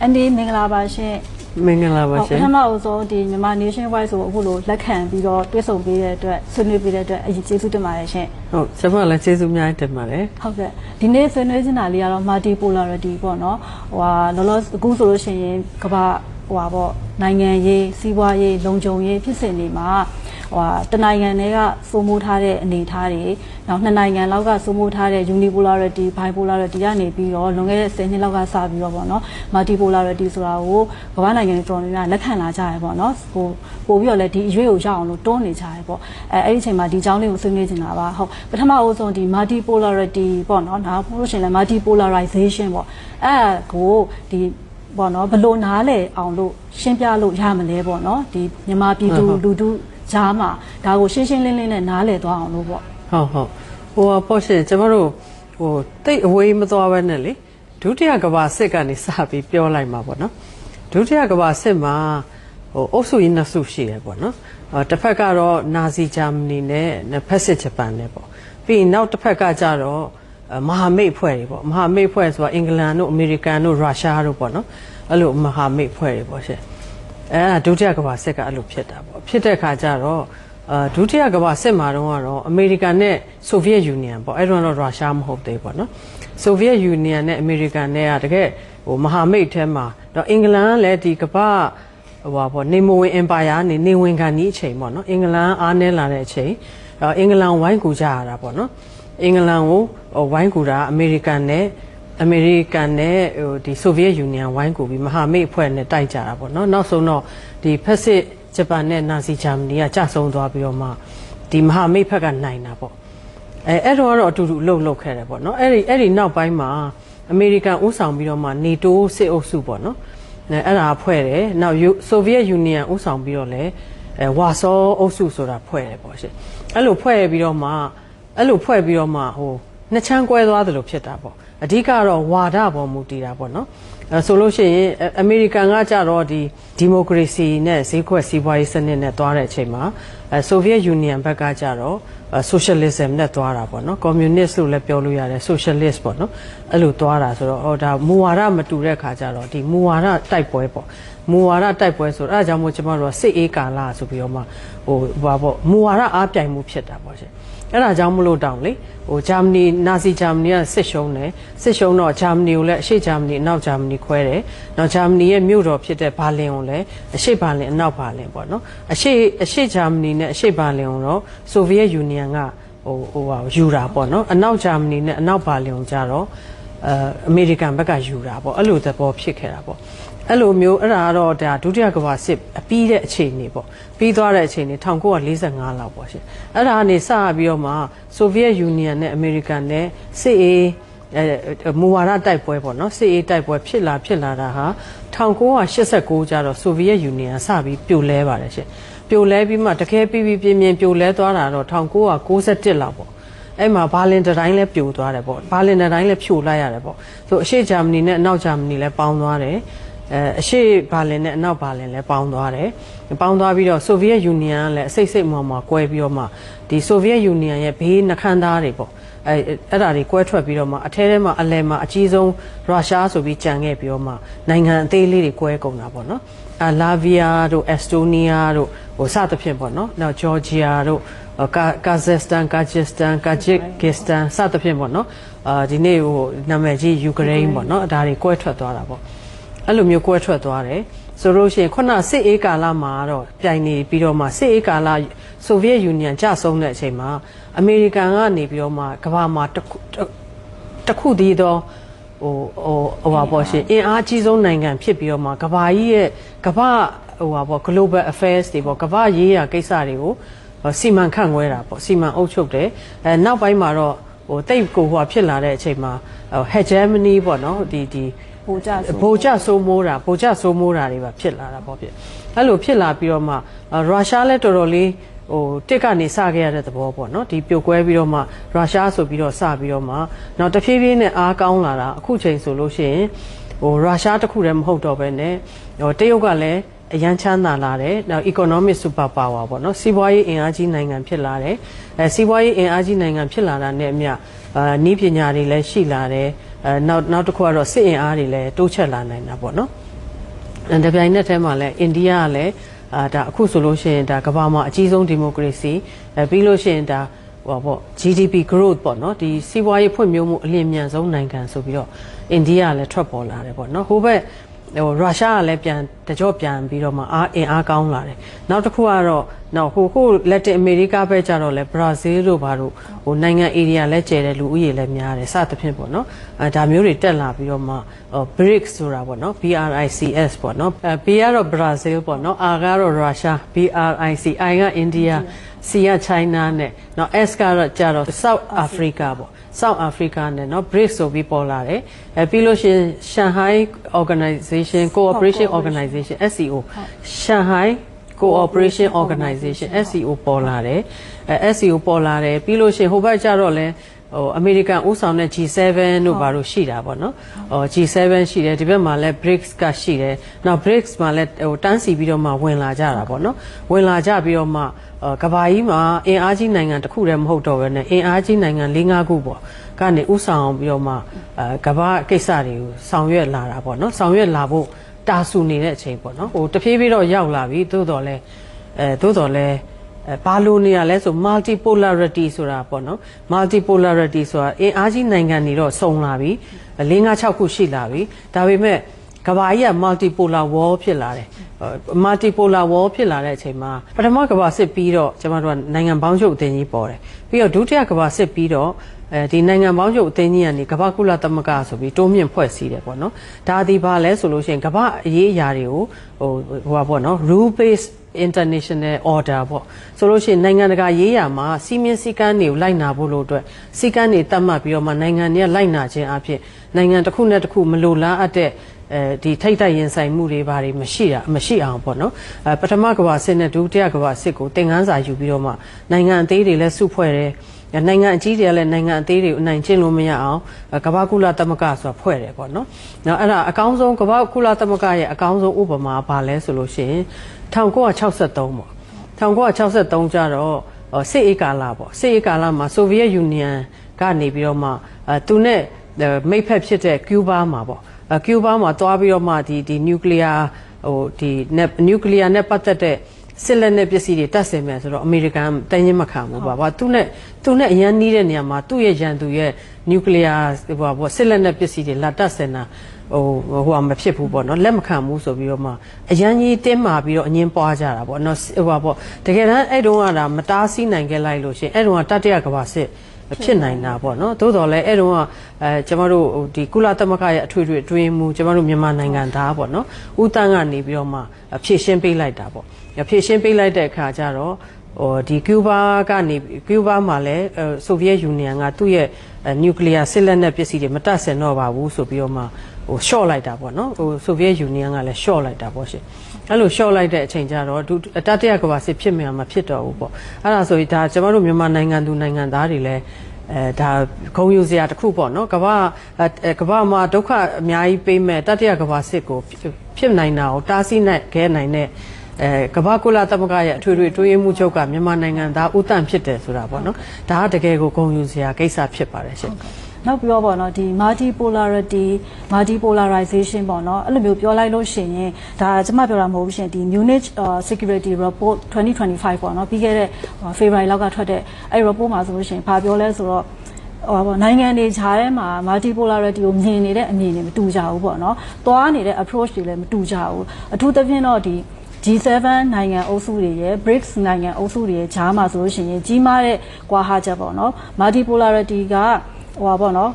အန်ဒီမင်္ဂလာပါရှင်မင်္ဂလာပါဟုတ်ရှပင်ထမအဆုံးဒီမြန်မာ Nation Wide ဆိုအခုလိုလက်ခံပြီးတော့တွဲဆုံပေးတဲ့အတွက်ဆွေးနွေးပေးတဲ့အတွက်အရင်ကျေးဇူးတင်ပါတယ်ရှင်ဟုတ်ကျွန်မလည်းကျေးဇူးများတင်ပါတယ်ဟုတ်ကဲ့ဒီနေ့ဆွေးနွေးချင်တာလေးကတော့ multi polarity ပေါ့နော်ဟိုဟာလောလောအခုဆိုလို့ရှိရင်ကမ္ဘာ ဟိုဟာပေါ့နိုင်ငံရေးစီးပွားရေးလုံခြုံရေးဖြစ်စဉ်တွေမှာဟိုဟာတနိုင်ငံတွေကစိုးမိုးထားတဲ့အနေအထားတွေနောက်နှစ်နိုင်ငံလောက်ကစိုးမိုးထားတဲ့ unipolarity bipolarity ကနေပြီးတော့လွန်ခဲ့တဲ့10နှစ်လောက်ကစပြီးတော့ပေါ့နော် multi polarity ဆိုတာကိုကမ္ဘာနိုင်ငံတွေတော်တော်များများလက်ခံလာကြရပေါ့နော်ဟိုပို့ပြီးတော့လည်းဒီအရွေးကိုရအောင်လို့တွန်းနေကြရပေါ့အဲအဲ့ဒီအချိန်မှာဒီအကြောင်းလေးကိုဆွေးနွေးချင်တာပါဟုတ်ပထမအဆုံးဒီ multi polarity ပေါ့နော်ဒါမှမဟုတ်လို့ရှိရင်လည်း multi polarization ပေါ့အဲ့ဒါကိုဒီ ပေါ့နော်ဘယ်လိုနားလဲအောင်လို့ရှင်းပြလို့ရမလဲပေါ့နော်ဒီမြန်မာပြည်သူလူထုကြားမှာဒါကိုရှင်းရှင်းလင်းလင်းနဲ့နားလဲသွားအောင်လို့ပေါ့ဟုတ်ဟုတ်ဟိုဟာပေါ့ရှင်ကျွန်တော်တို့ဟိုတိတ်အဝေးမသွားဘဲနဲ့လေဒုတိယကမ္ဘာစစ်ကနေစပြီးပြောလိုက်မှာပေါ့နော်ဒုတိယကမ္ဘာစစ်မှာဟိုအုပ်စုရင်းနှစ်စုရှိတယ်ပေါ့နော်အော်တစ်ဖက်ကတော့နာဇီဂျာမနီနဲ့နှစ်ဖက်စစ်ဂျပန်နဲ့ပေါ့ပြီးရင်နောက်တစ်ဖက်ကကြတော့အဲ မဟာမိတ်ဖွဲ့တွေပေါ့မဟာမိတ်ဖွဲ့ဆိုတာအင်္ဂလန်တို့အမေရိကန်တို့ရုရှားတို့ပေါ့နော်အဲ့လိုမဟာမိတ်ဖွဲ့တွေပေါ့ရှင်အဲဒါဒုတိယကမ္ဘာစစ်ကအဲ့လိုဖြစ်တာပေါ့ဖြစ်တဲ့ခါကျတော့အာဒုတိယကမ္ဘာစစ်မှာတော့ကတော့အမေရိကန်နဲ့ဆိုဗီယက်ယူနီယံပေါ့အဲ့တော့တော့ရုရှားမဟုတ်သေးပေါ့နော်ဆိုဗီယက်ယူနီယံနဲ့အမေရိကန်နဲ့ကတကယ်ဟိုမဟာမိတ်ထဲမှာတော့အင်္ဂလန်ကလည်းဒီကမ္ဘာဟိုပါပေါ့နေမဝင်အင်ပါယာနေနေဝင်ခံဤအချိန်ပေါ့နော်အင်္ဂလန်အားနည်းလာတဲ့အချိန်အော်အင်္ဂလန်ဝိုင်းကူကြရတာပေါ့နော် အင်္ဂလန်ကိုဟိုဝိုင်းကူတာအမေရိကန်နဲ့အမေရိကန်နဲ့ဟိုဒီဆိုဗီယက်ယူနီယံဝိုင်းကူပြီးမဟာမိတ်အဖွဲ့နဲ့တိုက်ကြတာပေါ့နော်နောက်ဆုံးတော့ဒီဖက်စစ်ဂျပန်နဲ့နာဇီဂျာမနီကကြဆုံးသွားပြီးတော့မှဒီမဟာမိတ်ဘက်ကနိုင်တာပေါ့အဲအဲ့တော့ကတော့အတူတူအလုပ်လုပ်ခဲ့တယ်ပေါ့နော်အဲ့ဒီအဲ့ဒီနောက်ပိုင်းမှာအမေရိကန်ဥဆောင်ပြီးတော့မှနေတိုးစစ်အုပ်စုပေါ့နော်အဲအဲ့ဒါဖွဲ့တယ်နောက်ယူဆိုဗီယက်ယူနီယံဥဆောင်ပြီးတော့လည်းအဲဝါဆောအုပ်စုဆိုတာဖွဲ့တယ်ပေါ့ရှင်အဲ့လိုဖွဲ့ပြီးတော့မှ အဲ့လိုဖွဲ့ပြီးတော့မှဟိုနှစ်ချမ်းကွဲသွားသလိုဖြစ်တာပေါ့အဓိကတော့ဝါဒပေါ်မူတည်တာပေါ့နော်အဲဆိုလို့ရှိရင်အအမေရိကန်ကကြတော့ဒီဒီမိုကရေစီနဲ့ဈေးကွက်စီးပွားရေးစနစ်နဲ့သွားတဲ့အချိန်မှာအဲဆိုဗီယက်ယူနီယံဘက်ကကြတော့ဆိုရှယ်လစ်ဇမ်နဲ့သွားတာပေါ့နော်ကွန်မြူနစ်လို့လည်းပြောလို့ရတယ်ဆိုရှယ်လစ်ပေါ့နော်အဲ့လိုသွားတာဆိုတော့ဟောဒါမူဝါဒမတူတဲ့ခါကြတော့ဒီမူဝါဒတိုက်ပွဲပေါ့မူဝါဒတိုက်ပွဲဆိုတော့အဲဒါကြောင့်မို့ကျမတို့ကစစ်အေးကာလဆိုပြီးတော့မှဟိုဘာပေါ့မူဝါဒအားပြိုင်မှုဖြစ်တာပေါ့ရှင် အဲ့ဒါကြောင့်မလို့တောင်းလေဟိုဂျာမနီနာဇီဂျာမနီကစစ်ရှုံးတယ်စစ်ရှုံးတော့ဂျာမနီကိုလည်းအရှေ့ဂျာမနီအနောက်ဂျာမနီခွဲတယ်နောက်ဂျာမနီရဲ့မြို့တော်ဖြစ်တဲ့ဘာလင်ကိုလည်းအရှေ့ဘာလင်အနောက်ဘာလင်ပေါ့နော်အရှေ့အရှေ့ဂျာမနီနဲ့အရှေ့ဘာလင်ကိုတော့ဆိုဗီယက်ယူနီယံကဟိုဟိုဟာယူတာပေါ့နော်အနောက်ဂျာမနီနဲ့အနောက်ဘာလင်ကိုကြတော့အဲအမေရိကန်ဘက်ကယူတာပေါ့အဲ့လိုသဘောဖြစ်ခဲ့တာပေါ့ အဲ့လိုမျိုးအဲ့ဒါကတော့ဒါဒုတိယကမ္ဘာစစ်အပြီးတဲ့အချိန်နေပေါ့ပြီးသွားတဲ့အချိန်နေ1945လောက်ပေါ့ရှင်အဲ့ဒါကနေစပြီးတော့မှဆိုဗီယက်ယူနီယံနဲ့အမေရိကန်နဲ့စစ်အေးအဲမူဝါဒတိုက်ပွဲပေါ့နော်စစ်အေးတိုက်ပွဲဖြစ်လာဖြစ်လာတာဟာ1989ကျတော့ဆိုဗီယက်ယူနီယံစပြီးပြိုလဲပါတယ်ရှင်ပြိုလဲပြီးမှတကယ်ပြီးပြီးပြင်းပြင်းပြိုလဲသွားတာတော့1991လောက်ပေါ့အဲ့မှာဘာလင်တတိုင်းလည်းပြိုသွားတယ်ပေါ့ဘာလင်တတိုင်းလည်းဖြိုလိုက်ရတယ်ပေါ့ဆိုအရှေ့ဂျာမနီနဲ့အနောက်ဂျာမနီလည်းပေါင်းသွားတယ် အဲအရှေ့ဘာလင်နဲ့အနောက်ဘာလင်လည်းပေါင်းသွားတယ်ပေါင်းသွားပြီးတော့ဆိုဗီယက်ယူနီယံကလည်းအစိတ်စိတ်မှောင်မှာကွဲပြီးတော့မှဒီဆိုဗီယက်ယူနီယံရဲ့ဘေးနှခမ်းသားတွေပေါ့အဲအဲ့ဒါတွေကွဲထွက်ပြီးတော့မှအထဲထဲမှာအလယ်မှာအကြီးဆုံးရုရှားဆိုပြီးကြံခဲ့ပြီးတော့မှနိုင်ငံအသေးလေးတွေကွဲကုန်တာပေါ့နော်အာလာဗီယာတို့အက်စတိုးနီးယားတို့ဟိုစသဖြင့်ပေါ့နော်နောက်ဂျော်ဂျီယာတို့ကာကာဇက်စတန်ကာဂျစ်စတန်ကာဂျစ်ကစ္စတန်စသဖြင့်ပေါ့နော်အာဒီနေ့ဟိုနာမည်ကြီးယူကရိန်းပေါ့နော်ဒါတွေကွဲထွက်သွားတာပေါ့ အဲ့လိုမျိုးကွဲထွက်သွားတယ်ဆိုလို့ရှိရင်ခုနစစ်အေးကာလမှာတော့ပြိုင်နေပြီးတော့မှစစ်အေးကာလဆိုဗီယက်ယူနီယံကျဆုံးတဲ့အချိန်မှာအမေရိကန်ကနေပြီးတော့မှကမ္ဘာမှာတစ်ခုတစ်ခုတည်းသောဟိုဟိုဟိုပါပေါ့ရှင်အင်အားကြီးဆုံးနိုင်ငံဖြစ်ပြီးတော့မှကမ္ဘာကြီးရဲ့ကမ္ဘာဟိုပါပေါ့ global affairs တွေပေါ့ကမ္ဘာရေးရာကိစ္စတွေကိုစီမံခန့်ခွဲတာပေါ့စီမံအုပ်ချုပ်တယ်အဲနောက်ပိုင်းမှာတော့ဟိုတိတ်ကိုဟိုဖြစ်လာတဲ့အချိန်မှာဟက်ဂျမနီပေါ့နော်ဒီဒီ ဟိုကြဆိုဗိုလ်ချစိုးမိုးတာဗိုလ်ချစိုးမိုးတာတွေပါဖြစ်လာတာပေါ့ဖြစ်အဲ့လိုဖြစ်လာပြီးတော့မှရုရှားလည်းတော်တော်လေးဟိုတစ်ကနေစခဲ့ရတဲ့သဘောပေါ့နော်ဒီပြိုကွဲပြီးတော့မှရုရှားဆိုပြီးတော့စပြီးတော့မှနောက်တဖြည်းဖြည်းနဲ့အားကောင်းလာတာအခုချိန်ဆိုလို့ရှိရင်ဟိုရုရှားတစ်ခုတည်းမဟုတ်တော့ဘဲနဲ့ဟိုတရုတ်ကလည်းအရန်ချမ်းသာလာတယ်နောက် economic super power ပေါ့နော်စီးပွားရေးအင်အားကြီးနိုင်ငံဖြစ်လာတယ်အဲစီးပွားရေးအင်အားကြီးနိုင်ငံဖြစ်လာတာနဲ့အမျှအာနည်းပညာတွေလည်းရှိလာတယ် အဲနောက်နောက်တစ်ခုကတော့စစ်အင်အားတွေလည်းတိုးချဲ့လာနိုင်တာပေါ့နော်အဲတပြိုင်နက်တည်းမှာလည်းအိန္ဒိယကလည်းအာဒါအခုဆိုလို့ရှိရင်ဒါကမ္ဘာမှာအကြီးဆုံးဒီမိုကရေစီအဲပြီးလို့ရှိရင်ဒါဟိုပေါ့ GDP growth ပေါ့နော်ဒီစီးပွားရေးဖွံ့ဖြိုးမှုအလင်းမြန်ဆုံးနိုင်ငံဆိုပြီးတော့အိန္ဒိယကလည်းထွက်ပေါ်လာတယ်ပေါ့နော်ဟိုဘက် ဟိုရုရှားကလည်းပြန်တကြော့ပြန်ပြီးတော့မှအားအင်အားကောင်းလာတယ်နောက်တစ်ခုကတော့နောက်ဟိုဟိုလက်တင်အမေရိကဘက်ကျတော့လဲဘရာဇီးတို့ဘာတို့ဟိုနိုင်ငံ area လဲကျဲတယ်လူဦးရေလည်းများတယ်စသဖြင့်ပေါ့နော်အဲဒါမျိုးတွေတက်လာပြီးတော့မှဟို BRICS ဆိုတာပေါ့နော် BRICS ပေါ့နော်အဲ B ကတော့ Brazil ပေါ့နော် R ကတော့ Russia BRIC I က India C က China နဲ့နော် S ကတော့ကျတော့ South Africa ပေါ့ South Africa နဲ့เนาะ BRICS ဆိုပြီးပေါ်လာတယ်အဲပြီးလို့ရှိရင် Shanghai Organization Cooperation Organization SCO Shanghai Cooperation Organization SCO ပေါ်လာတယ်အဲ SCO ပေါ်လာတယ်ပြီးလို့ရှိရင်ဟိုဘက်ကျတော့လဲ ဟိုအမေရိကန်ဥဆောင်တဲ့ G7 တို့ဘာလို့ရှိတာပေါ့နော်ဟို G7 ရှိတယ်ဒီဘက်မှာလဲ BRICS ကရှိတယ်နောက် BRICS မှာလဲဟိုတန်းစီပြီးတော့မှဝင်လာကြတာပေါ့နော်ဝင်လာကြပြီးတော့မှအဲကဘာကြီးမှာအင်အားကြီးနိုင်ငံတစ်ခုတည်းမဟုတ်တော့ဘဲနဲ့အင်အားကြီးနိုင်ငံ၄၅ခုပေါ့ကနေဥဆောင်ပြီးတော့မှအဲကဘာကိစ္စတွေကိုဆောင်ရွက်လာတာပေါ့နော်ဆောင်ရွက်လာဖို့တာဆူနေတဲ့အချိန်ပေါ့နော်ဟိုတဖြည်းဖြည်းတော့ရောက်လာပြီသို့တော်လဲအဲသို့တော်လဲ အဲဘာလို့နေရလဲဆို multipolarity ဆိုတာပေါ့နော် multipolarity ဆိုတာအင်အားကြီးနိုင်ငံတွေတော့စုံလာပြီ၄၅၆ခုရှိလာပြီဒါပေမဲ့ကမ္ဘာကြီးက multipolar war ဖြစ်လာတယ်ဟို multipolar war ဖြစ်လာတဲ့အချိန်မှာပထမကမ္ဘာစစ်ပြီးတော့ကျွန်တော်တို့ကနိုင်ငံပေါင်းချုပ်အသင်းကြီးပေါ်တယ်ပြီးတော့ဒုတိယကမ္ဘာစစ်ပြီးတော့အဲဒီနိုင်ငံပေါင်းချုပ်အသင်းကြီးကနေကမ္ဘာကုလသမဂ္ဂဆိုပြီးတိုးမြင့်ဖွဲ့စည်းတယ်ပေါ့နော်ဒါဒီဘာလဲဆိုလို့ရှိရင်ကမ္ဘာအရေးအရာတွေကိုဟိုဟိုပါပေါ့နော် rule based international order ပေါ့ဆိုလို့ရှိရင်နိုင်ငံတကာရေးရာမှာစီမင်းစည်းကမ်းတွေကိုလိုက်နာဖို့လို့အတွက်စည်းကမ်းတွေတတ်မှတ်ပြီးတော့မှနိုင်ငံတွေကလိုက်နာခြင်းအပြင်နိုင်ငံတစ်ခုနဲ့တစ်ခုမလိုလားအပ်တဲ့အဲဒီထိတ်တိုက်ရင်ဆိုင်မှုတွေဘာတွေမရှိတာမရှိအောင်ပေါ့နော်အဲပထမကမ္ဘာစစ်နဲ့ဒုတိယကမ္ဘာစစ်ကိုသင်ခန်းစာယူပြီးတော့မှနိုင်ငံအသေးတွေလည်းစုဖွဲ့တယ်နိုင်ငံအကြီးတွေကလည်းနိုင်ငံအသေးတွေကိုအနိုင်ကျင့်လို့မရအောင်ကမ္ဘာကုလသမဂ္ဂဆိုတာဖွဲ့တယ်ပေါ့နော်။နောက်အဲ့ဒါအကောင်းဆုံးကမ္ဘာကုလသမဂ္ဂရဲ့အကောင်းဆုံးဥပမာဘာလဲဆိုလို့ရှိရင် 1963ပေါ့1963ကျတော့စစ်အေးကာလပေါ့စစ်အေးကာလမှာဆိုဗီယက်ယူနီယံကနေပြီးတော့မှအဲသူနဲ့မိတ်ဖက်ဖြစ်တဲ့ကျူးဘားမှာပေါ့အဲကျူးဘားမှာတွားပြီးတော့မှဒီဒီနျူကလ িয়ার ဟိုဒီနျူကလ িয়ার နဲ့ပတ်သက်တဲ့စစ်လက်နဲ့ပစ္စည်းတွေတတ်ဆင်မယ်ဆိုတော့အမေရိကန်တိုင်းချင်းမခံဘူးပါဘာသူနဲ့သူနဲ့အရန်နီးတဲ့နေရာမှာသူ့ရဲ့ရန်သူရဲ့နျူကလ িয়ার ဟိုဘာစစ်လက်နဲ့ပစ္စည်းတွေလာတတ်ဆင်တာ ဟိုဟိုမဖြစ်ဘူးပေါ့နော်လက်မခံဘူးဆိုပြီးတော့မှအရန်ကြီးတင်းမာပြီးတော့အငင်းပွားကြတာပေါ့နော်ဟိုပါပေါ့တကယ်တမ်းအဲ့တုန်းကဒါမတားဆီးနိုင်ခဲ့လိုက်လို့ရှင်အဲ့တုန်းကတတိယကမ္ဘာစစ်ဖြစ်နိုင်တာပေါ့နော်သို့တော်လည်းအဲ့တုန်းကအဲကျမတို့ဒီကုလသမဂ္ဂရဲ့အထွေထွေအတွင်းမူကျမတို့မြန်မာနိုင်ငံသားပေါ့နော်ဦးတန်းကနေပြီးတော့မှဖြည့်ရှင်းပေးလိုက်တာပေါ့ဖြည့်ရှင်းပေးလိုက်တဲ့အခါကျတော့ဟိုဒီကျူဘာကနေကျူဘာမှာလည်းဆိုဗီယက်ယူနီယံကသူ့ရဲ့နျူကလ িয়ার စစ်လက်နက်ပစ္စည်းတွေမတတ်ဆင်တော့ပါဘူးဆိုပြီးတော့မှ ဟို short လိုက်တာပေါ့နော်ဟိုဆိုဗီယက်ယူနီယံကလည်း short လိုက်တာပေါ့ရှင်အဲ့လို short လိုက်တဲ့အချိန်ကျတော့ဒုတတိယကမ္ဘာစစ်ဖြစ်မြန်မှာဖြစ်တော့ဘူးပေါ့အဲ့ဒါဆိုရင်ဒါကျမတို့မြန်မာနိုင်ငံသူနိုင်ငံသားတွေလည်းအဲဒါဂုံယူစရာတစ်ခုပေါ့နော်ကမ္ဘာကမ္ဘာမှာဒုက္ခအများကြီးပေးမဲ့တတိယကမ္ဘာစစ်ကိုဖြစ်နိုင်တာကိုတားဆီးနိုင်ခဲ့နိုင်တဲ့အဲကမ္ဘာကုလသမဂ္ဂရဲ့အထွေထွေတွင်းမှုချုပ်ကမြန်မာနိုင်ငံသားဥတန့်ဖြစ်တယ်ဆိုတာပေါ့နော်ဒါကတကယ်ကိုဂုံယူစရာကိစ္စဖြစ်ပါတယ်ရှင် နောက်ပြီးတော့ပေါ့နော်ဒီ multipolarity multipolarization ပေါ့နော်အဲ့လိုမျိုးပြောလိုက်လို့ရှိရင်ဒါကျမပြောတာမဟုတ်ဘူးရှင်ဒီ Munich uh, Security Report 2025ပေါ့နော်ပြီးခဲ့တဲ့ February လောက်ကထွက်တဲ့အဲ့ report မှာဆိုလို့ရှိရင်ဘာပြောလဲဆိုတော့ဟိုပေါ့နိုင်ငံတွေခြားထဲမှာ multipolarity ကိုမြင်နေတဲ့အမြင်တွေမတူကြဘူးပေါ့နော်။သွားနေတဲ့ approach တွေလည်းမတူကြဘူး။အထူးသဖြင့်တော့ဒီ G7 နိုင်ငံအုပ်စုတွေရဲ့ BRICS နိုင်ငံအုပ်စုတွေရဲ့ဂျားမှာဆိုလို့ရှိရင်ကြီးမားတဲ့ကွာဟချက်ပေါ့နော် multipolarity က ဟိုပါပေါ့နော်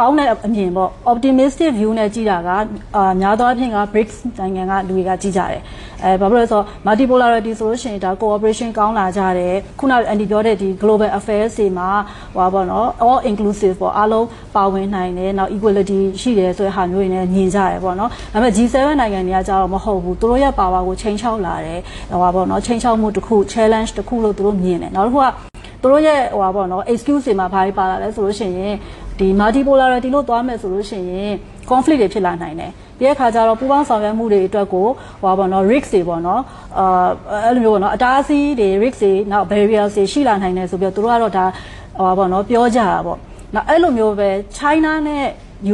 ကောင်းတဲ့အမြင်ပေါ့ optimistic view နဲ့ကြည့်တာကအာများသောအားဖြင့်က BRICS နိုင်ငံကလူတွေကကြည့်ကြတယ်အဲဘာဖြစ်လို့လဲဆိုတော့ multipolarity ဆိုလို့ရှိရင်ဒါ cooperation ကောင်းလာကြတယ်ခုနအန်ဒီပြောတဲ့ဒီ global affairs တွေမှာဟိုပါပေါ့နော် all inclusive ပေါ့အားလုံးပါဝင်နိုင်တယ်နောက် equality ရှိတယ်ဆိုတဲ့ဟာမျိုးတွေနဲ့မြင်ကြတယ်ပေါ့နော်ဒါပေမဲ့ G7 နိုင်ငံတွေကကြတော့မဟုတ်ဘူးသူတို့ရဲ့ power ကိုချိန်ချောက်လာတယ်ဟိုပါပေါ့နော်ချိန်ချောက်မှုတစ်ခု challenge တစ်ခုလို့သူတို့မြင်တယ်နောက်တစ်ခုကသူတို့ရဲ့ဟိုပါပေါ့နော် excuse တွေမှာဘာတွေပါလာလဲဆိုလို့ရှိရင် ဒီ multipolarity လို့သွားမယ်ဆိုလို့ရှိရင် conflict တွေဖြစ်လာနိုင်တယ်ဒီအခါကျတော့ပူးပေါင်းဆောင်ရွက်မှုတွေအတွက်ကိုဟိုပါပေါ့နော် risk တွေပေါ့နော်အာအဲ့လိုမျိုးပေါ့နော်အတားအဆီးတွေ risk တွေနောက် barriers တွေရှိလာနိုင်တယ်ဆိုပြီးတော့သူတို့ကတော့ဒါဟိုပါပေါ့နော်ပြောကြတာပေါ့နောက်အဲ့လိုမျိုးပဲ China နဲ့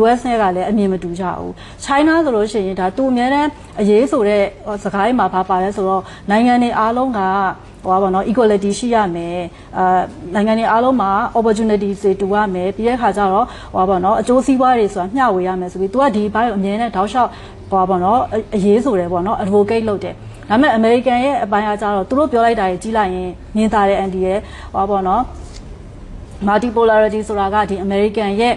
US နဲ့ကလည်းအမြင်မတူကြဘူး China ဆိုလို့ရှိရင်ဒါသူအများတန်းအရေးဆိုတဲ့ဟိုစကားတွေမှာဘာပါလဲဆိုတော့နိုင်ငံတွေအားလုံးက ဟိုပါဘောနော် equality ရှိရမယ်အာနိုင်ငံတွေအားလုံးမှာ opportunity တွေတူရမယ်ပြီးတဲ့ခါကျတော့ဟိုပါဘောနော်အကျိုးစီးပွားတွေဆိုတာမျှဝေရမယ်ဆိုပြီး तू ကဒီဘိုင်းကိုအမြင်နဲ့တောက်လျှောက်ဟိုပါဘောနော်အအရေးဆိုတယ်ပေါ့နော် advocate လုပ်တယ်ဒါပေမဲ့ American ရဲ့အပိုင်းအားကျတော့သူတို့ပြောလိုက်တာကြီးကြီးလိုက်ရင်မြင်သာတဲ့ anti ရဲ့ဟိုပါဘောနော် multipolarity ဆိုတာကဒီ American ရဲ့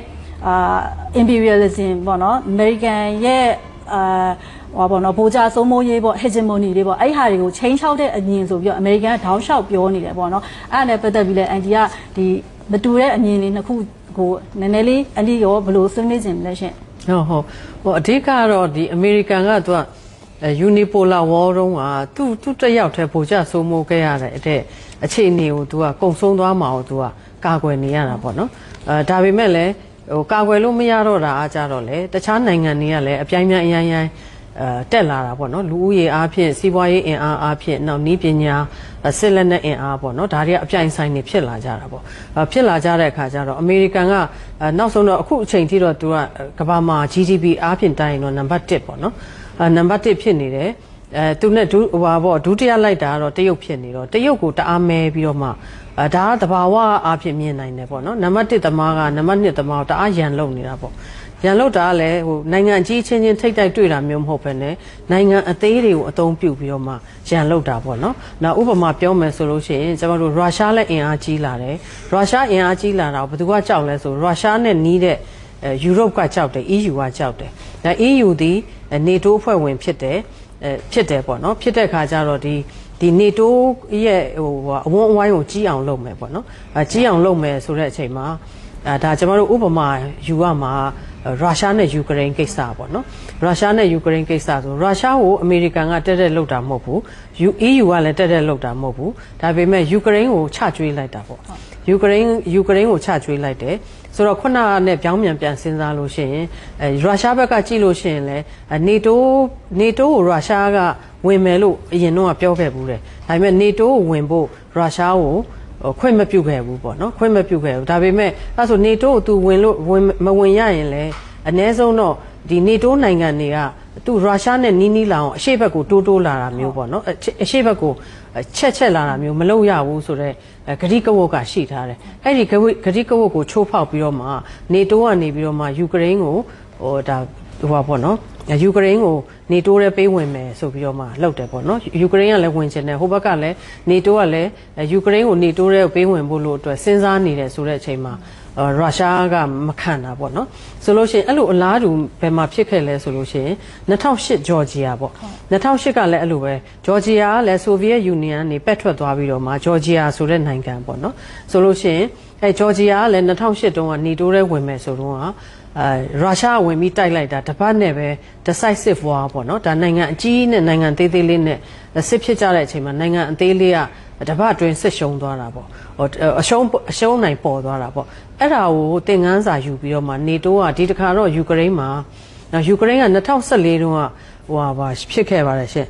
အာ imperialism ပေါ့နော် American ရဲ့အာ ဟောပေါ့နော်ဗိုလ်ချစိုးမိုးရေးပေါ့ hegemony တွေပေါ့အဲ့ဟာတွေကိုချိန်ချောက်တဲ့အမြင်ဆိုပြီးတော့ American ကထောက်လျှောက်ပြောနေတယ်ပေါ့နော်အဲ့ဒါနဲ့ပတ်သက်ပြီးလဲ anti ကဒီမတူတဲ့အမြင်လေးနှစ်ခုကိုနည်းနည်းလေး anti ရောဘယ်လိုဆွေးနွေးခြင်းလဲရှင့်ဟုတ်ဟုတ်ဟိုအဓိကတော့ဒီအမေရိကန်ကသူကအဲ unipolar war တုန်းကသူ့သူ့တစ်ယောက်တည်းဗိုလ်ချစိုးမိုးခဲ့ရတဲ့တဲ့အခြေအနေကိုသူကကုံဆုံးသွားမှာကိုသူကကာကွယ်နေရတာပေါ့နော်အဲဒါပေမဲ့လည်းဟိုကာကွယ်လို့မရတော့တာအားကြတော့လေတခြားနိုင်ငံတွေကလည်းအပြိုင်များအရင်ရင် အဲတက်လာတာပေါ့နော်လူဦးရေအားဖြင့်စီးပွားရေးအင်အားအားဖြင့်နောက်နီးပညာအဲစစ်လက်နက်အင်အားပေါ့နော်ဒါတွေကအပြိုင်ဆိုင်နေဖြစ်လာကြတာပေါ့အဲဖြစ်လာကြတဲ့အခါကျတော့အမေရိကန်ကအဲနောက်ဆုံးတော့အခုအချိန်ထိတော့သူကကမ္ဘာမှာ GDP အားဖြင့်တိုင်းရင်တော့နံပါတ်1ပေါ့နော်အဲနံပါတ်1ဖြစ်နေတယ်အဲသူနဲ့ဒုဟိုပါပေါ့ဒုတိယလိုက်တာကတော့တရုတ်ဖြစ်နေတော့တရုတ်ကိုတအားမဲပြီးတော့မှအဲဒါကတဘာဝအားဖြင့်မြင်နိုင်တယ်ပေါ့နော်နံပါတ်1သမားကနံပါတ်2သမားကိုတအားရန်လုံနေတာပေါ့ ရန်လို့တာကလည်းဟိုနိုင်ငံအကြီးချင်းချင်းထိတ်တိုက်တွေ့တာမျိုးမဟုတ်ပဲねနိုင်ငံအသေးတွေကိုအသုံးပြုပြီးတော့မှရန်လို့တာပေါ့နော်။နောက်ဥပမာပြောမယ်ဆိုလို့ရှိရင်ကျွန်တော်တို့ရုရှားလည်းအင်အားကြီးလာတယ်။ရုရှားအင်အားကြီးလာတာကိုဘယ်သူကကြောက်လဲဆိုရုရှားနဲ့နီးတဲ့အဲယူရိုပကကြောက်တယ် EU ကကြောက်တယ်။ဒါ EU ဒီနေတိုးအဖွဲ့ဝင်ဖြစ်တယ်အဲဖြစ်တယ်ပေါ့နော်။ဖြစ်တဲ့ခါကျတော့ဒီဒီနေတိုးရဲ့ဟိုအဝန်းအဝိုင်းကိုကြီးအောင်လုပ်မယ်ပေါ့နော်။အဲကြီးအောင်လုပ်မယ်ဆိုတဲ့အချိန်မှာအဲဒါကျွန်တော်တို့ဥပမာယူရမှာ ရုရှားနဲ့ယူကရိန်းကိစ္စပေါ့နော်ရုရှားနဲ့ယူကရိန်းကိစ္စဆိုရုရှားကိုအမေရိကန်ကတက်တက်လှုပ်တာမဟုတ်ဘူး EU ကလည်းတက်တက်လှုပ်တာမဟုတ်ဘူးဒါပေမဲ့ယူကရိန်းကိုချကျွေးလိုက်တာပေါ့ယူကရိန်းယူကရိန်းကိုချကျွေးလိုက်တယ်ဆိုတော့ခုနကနဲ့ပြောင်းပြန်ပြန်စဉ်းစားလို့ရှိရင်အဲရုရှားဘက်ကကြည့်လို့ရှိရင်လည်းနေတိုးနေတိုးကိုရုရှားကဝင်မယ်လို့အရင်တော့ပြောခဲ့ဘူးတယ်ဒါပေမဲ့နေတိုးကိုဝင်ဖို့ရုရှားကိုဟို ခွင့်မပြုခဲ့ဘူးပေါ့နော်ခွင့်မပြုခဲ့ဘူးဒါပေမဲ့အဲဆိုနေတိုးကို तू ဝင်လို့ဝင်မဝင်ရရင်လည်းအ ਨੇ ဆုံးတော့ဒီနေတိုးနိုင်ငံတွေကသူရုရှားနဲ့နီးနီးလာအောင်အရှိတ်ဘက်ကိုတိုးတိုးလာတာမျိုးပေါ့နော်အရှိတ်ဘက်ကိုချက်ချက်လာတာမျိုးမလုပ်ရဘူးဆိုတော့ဂရိကဝတ်ကရှိထားတယ်အဲ့ဒီဂရိကဝတ်ကိုချိုးဖောက်ပြီးတော့မှနေတိုးကနေပြီးတော့မှယူကရိန်းကိုဟိုဒါဟိုပါပေါ့နော် ယူကရိန်းကိုနေတိုးရဲပေးဝင်မယ်ဆိုပြီးတော့မှလှုပ်တယ်ပေါ့နော်ယူကရိန်းကလည်းဝင်ချင်တယ်ဟိုဘက်ကလည်းနေတိုးကလည်းယူကရိန်းကိုနေတိုးရဲပေးဝင်ဖို့လို့အတွက်စဉ်းစားနေတယ်ဆိုတဲ့အချိန်မှာရုရှားကမခံတာပေါ့နော်ဆိုလို့ရှိရင်အဲ့လိုအလားတူဘယ်မှာဖြစ်ခဲ့လဲဆိုလို့ရှိရင်2008ဂျော်ဂျီယာပေါ့2008ကလည်းအဲ့လိုပဲဂျော်ဂျီယာကလည်းဆိုဗီယက်ယူနီယံနေပက်ထွက်သွားပြီးတော့မှဂျော်ဂျီယာဆိုတဲ့နိုင်ငံပေါ့နော်ဆိုလို့ရှိရင်အဲဂျော်ဂျီယာကလည်း2008တုန်းကနေတိုးရဲဝင်မယ်ဆိုတော့ အဲရုရှားဝင်ပြီးတိုက်လိုက်တာတပတ်နဲ့ပဲ decisive war ပေါ့နော်ဒါနိုင်ငံအကြီးနဲ့နိုင်ငံသေးသေးလေးနဲ့စစ်ဖြစ်ကြတဲ့အချိန်မှာနိုင်ငံအသေးလေးကတပတ်အတွင်းစစ်ရှုံးသွားတာပေါ့ဟိုအရှုံးအရှုံးနိုင်ပေါ်သွားတာပေါ့အဲ့ဒါကိုသင်ခန်းစာယူပြီးတော့မှနေတိုးကဒီတခါတော့ယူကရိန်းမှာနော်ယူကရိန်းက2014တုန်းကဟိုဟာပါဖြစ်ခဲ့ပါတယ်ရှင့်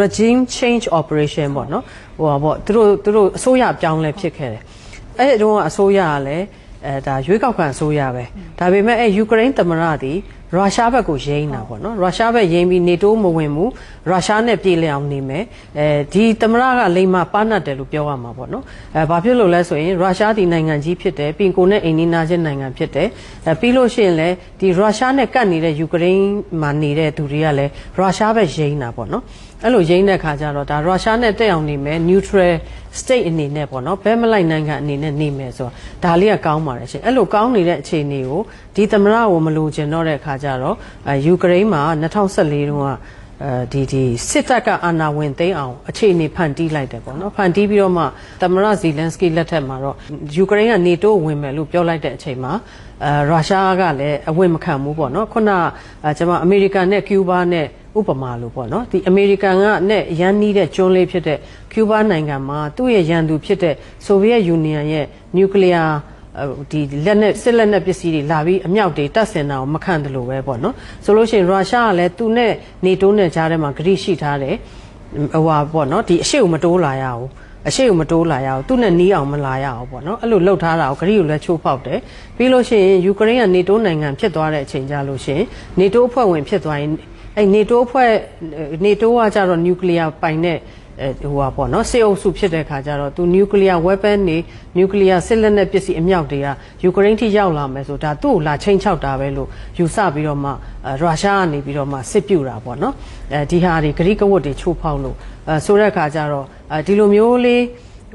regime change operation ပေါ့နော်ဟိုဟာပေါ့သူတို့သူတို့အစိုးရပြောင်းလဲဖြစ်ခဲ့တယ်အဲ့ဒီတုန်းကအစိုးရကလည်း အဲဒါရွေးကောက်ခံအစိုးရပဲဒါပေမဲ့အဲယူကရိန်းသမ္မတသည်ရုရှားဘက်ကိုယိမ်းတာပေါ့နော်ရုရှားဘက်ယိမ်းပြီးနေတိုးမဝင်ဘူးရုရှားနဲ့ပြည်လည်အောင်နေမယ်အဲဒီသမ္မတကလိမ္မာပါနတ်တယ်လို့ပြောရမှာပေါ့နော်အဲဘာဖြစ်လို့လဲဆိုရင်ရုရှားဒီနိုင်ငံကြီးဖြစ်တယ်ပြင်ကိုနဲ့အိန္ဒိနာချင်းနိုင်ငံဖြစ်တယ်အဲပြီးလို့ရှိရင်လည်းဒီရုရှားနဲ့ကပ်နေတဲ့ယူကရိန်းမှာနေတဲ့သူတွေကလည်းရုရှားဘက်ယိမ်းတာပေါ့နော် အဲ့လိုရင်းတဲ့ခါကျတော့ဒါရုရှားနဲ့တက်အောင်နေမယ် neutral state အနေနဲ့ပေါ့နော်ဘဲမလိုက်နိုင်ငံအနေနဲ့နေမယ်ဆိုတော့ဒါလေးကကောင်းပါတယ်ရှင်အဲ့လိုကောင်းနေတဲ့အခြေအနေကိုဒီသမရကိုမလိုချင်တော့တဲ့ခါကျတော့အဲယူကရိန်းမှာ2014တုန်းက အဲဒီဒီစစ်တပ်ကအာဏာဝင်သိမ်းအောင်အခြေအနေဖန်တီးလိုက်တယ်ပေါ့နော်ဖန်တီးပြီးတော့မှသမရဇီလန်စကီလက်ထက်မှာတော့ယူကရိန်းကနေတိုးဝင်မယ်လို့ပြောလိုက်တဲ့အချိန်မှာအဲရုရှားကလည်းအဝင်မခံဘူးပေါ့နော်ခုနကကျွန်မအမေရိကန်နဲ့ကျူးဘားနဲ့ဥပမာလို့ပေါ့နော်ဒီအမေရိကန်ကနဲ့ရန်နီးတဲ့ကျွန်းလေးဖြစ်တဲ့ကျူးဘားနိုင်ငံမှာသူ့ရဲ့ရန်သူဖြစ်တဲ့ဆိုဗီယက်ယူနီယံရဲ့နျူကလ িয়ার ဒီလက်နဲ့စစ်လက်နဲ့ပစ္စည်းတွေလာပြီးအမြောက်တွေတက်ဆင်တာကိုမခံတယ်လို့ပဲပေါ့နော်ဆိုလို့ရှိရင်ရုရှားကလည်းသူနဲ့နေတိုးနဲ့ကြားထဲမှာဂရိရှိထားတယ်ဟိုဟာပေါ့နော်ဒီအရှိကိုမတိုးလာရဘူးအရှိကိုမတိုးလာရအောင်သူ့နဲ့နီးအောင်မလာရအောင်ပေါ့နော်အဲ့လိုလှုပ်ထားတာကိုဂရိကိုလည်းချိုးဖောက်တယ်ပြီးလို့ရှိရင်ယူကရိန်းကနေတိုးနိုင်ငံဖြစ်သွားတဲ့အချိန်ကြလို့ရှိရင်နေတိုးအဖွဲ့ဝင်ဖြစ်သွားရင်အဲ့နေတိုးအဖွဲ့နေတိုးကကြတော့နျူကလ িয়ার ပိုင်တဲ့ အဲဟိုဟာပေါ့နော်စစ်အုပ်စုဖြစ်တဲ့ခါကျတော့သူ nuclear weapon တွေ nuclear စစ်လက်နက်ပစ္စည်းအမြောက်တွေကယူကရိန်းထိရောက်လာမယ်ဆိုဒါသူ့ကိုလာချိန်ချောက်တာပဲလို့ယူဆပြီးတော့မှရုရှားကနေပြီးတော့မှစစ်ပြူတာပေါ့နော်အဲဒီဟာတွေဂရိကဝတ်တွေချိုးဖောက်လို့အဲဆိုတဲ့ခါကျတော့ဒီလိုမျိုးလေး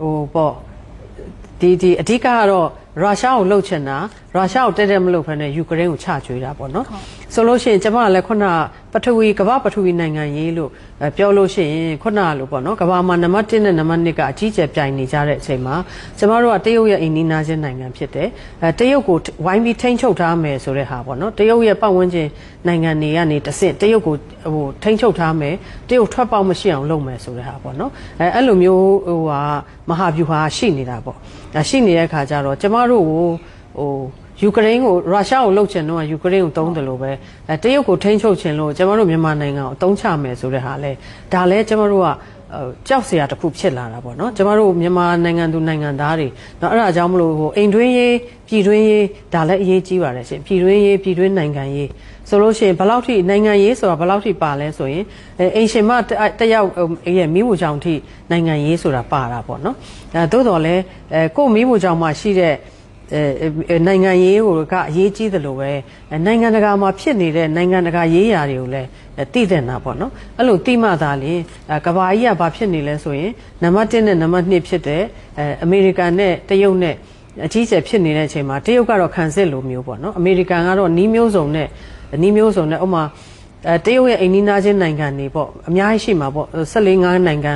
ဟိုပေါ့ဒီဒီအဓိကကတော့ရုရှားကိုလှုပ်ချင်တာရုရှားကိုတက်တက်မလှုပ်ဖ ೇನೆ ယူကရိန်းကိုချကျွေးတာပေါ့နော် ဆိုလို့ရှိရင်ကျမကလည်းခုနပထဝီကမ္ဘာပထဝီနိုင်ငံရေးလို့အဲပြောလို့ရှိရင်ခုနလို့ပေါ့နော်ကမ္ဘာမှာနံပါတ်1နဲ့နံပါတ်2ကအကြီးကျယ်ပြိုင်နေကြတဲ့အချိန်မှာကျမတို့ကတရုတ်ရဲ့အိမ်နီးနားချင်းနိုင်ငံဖြစ်တယ်အဲတရုတ်ကိုဝိုင်းပြီးထိန်းချုပ်ထားမယ်ဆိုတဲ့ဟာပေါ့နော်တရုတ်ရဲ့ပတ်ဝန်းကျင်နိုင်ငံတွေကနေတဆင့်တရုတ်ကိုဟိုထိန်းချုပ်ထားမယ်တရုတ်ထွက်ပေါက်မရှိအောင်လုပ်မယ်ဆိုတဲ့ဟာပေါ့နော်အဲအဲ့လိုမျိုးဟိုဟာမဟာဗျူဟာရှိနေတာပေါ့အဲရှိနေတဲ့အခါကျတော့ကျမတို့ကိုဟို ယူကရိန်းကိုရုရှားကိုလှုပ်ချင်တော့ယူကရိန်းကိုတုံးတယ်လို့ပဲအဲတရုတ်ကိုထိန်းချုပ်ချင်လို့ကျမတို့မြန်မာနိုင်ငံကိုအတုံးချမယ်ဆိုတဲ့ဟာလဲဒါလဲကျမတို့ကဟိုကြောက်စရာတစ်ခုဖြစ်လာတာပေါ့နော်ကျမတို့မြန်မာနိုင်ငံသူနိုင်ငံသားတွေเนาะအဲ့ဒါကြောင့်မလို့ဟိုအိမ်တွင်းရေးပြည်တွင်းရေးဒါလည်းအရေးကြီးပါတယ်ရှင်ပြည်တွင်းရေးပြည်တွင်းနိုင်ငံရေးဆိုလို့ရှိရင်ဘယ်လောက်ထိနိုင်ငံရေးဆိုတာဘယ်လောက်ထိပါလဲဆိုရင်အဲအိမ်ရှင်မတယောက်ရဲ့မိဖို့ကြောင့်ထိနိုင်ငံရေးဆိုတာပါတာပေါ့နော်အဲသို့တော်လဲအဲကို့မိဖို့ကြောင့်မှရှိတဲ့ အဲနိုင်ငံရေးကိုကအရေးကြီးတယ်လို့ပဲနိုင်ငံတကာမှာဖြစ်နေတဲ့နိုင်ငံတကာရေးရာတွေကိုလည်းသိတဲ့နာပေါ့နော်အဲ့လိုသိမှသာလျှင်ကဘာကြီးကဘာဖြစ်နေလဲဆိုရင်နံပါတ်1နဲ့နံပါတ်2ဖြစ်တဲ့အဲအမေရိကန်နဲ့တရုတ်နဲ့အကြီးကျယ်ဖြစ်နေတဲ့အချိန်မှာတရုတ်ကတော့ခံစစ်လိုမျိုးပေါ့နော်အမေရိကန်ကတော့နီးမျိုးစုံနဲ့နီးမျိုးစုံနဲ့ဥမာအဲတရုတ်ရဲ့အိမ်နီးနားချင်းနိုင်ငံတွေပေါ့အများကြီးရှိမှာပေါ့14 5နိုင်ငံ